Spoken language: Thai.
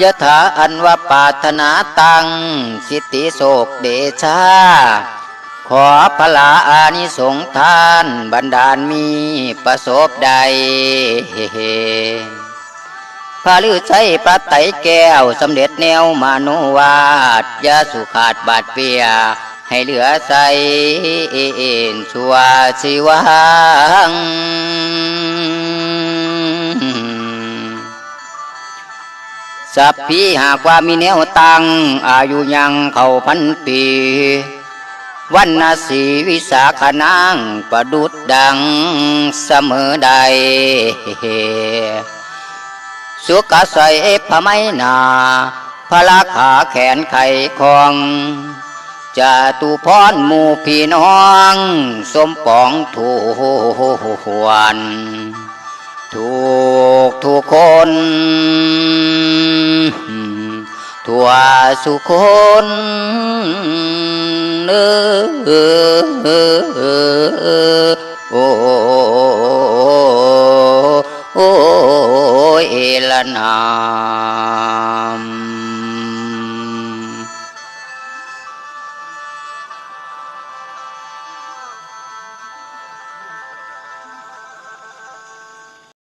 ยะถาอันว่าปารถนาตัง สิทธิโศกเดชา ขอพลาอานิสงทานบันดาลมีประสบใดพระลือใช้พระไตแก้วสำเร็จแนวมานุวาดยาสุขาดบาดเปีย ให้เหลือใสเอ็นชัวชีวัง สัพพีหากว่ามีแนวตังอายุยังเข้าพันปี วันนาสีวิสาขนางประดุดดังเสมอใด สุกใสพระไมนาพระลาขาแขนไข่คองจะตุพรหมู่พี่น้อง สมปองถูหวนถูกทุกคน วสุคนเออเออเออเออโอ้โอ้เอลนา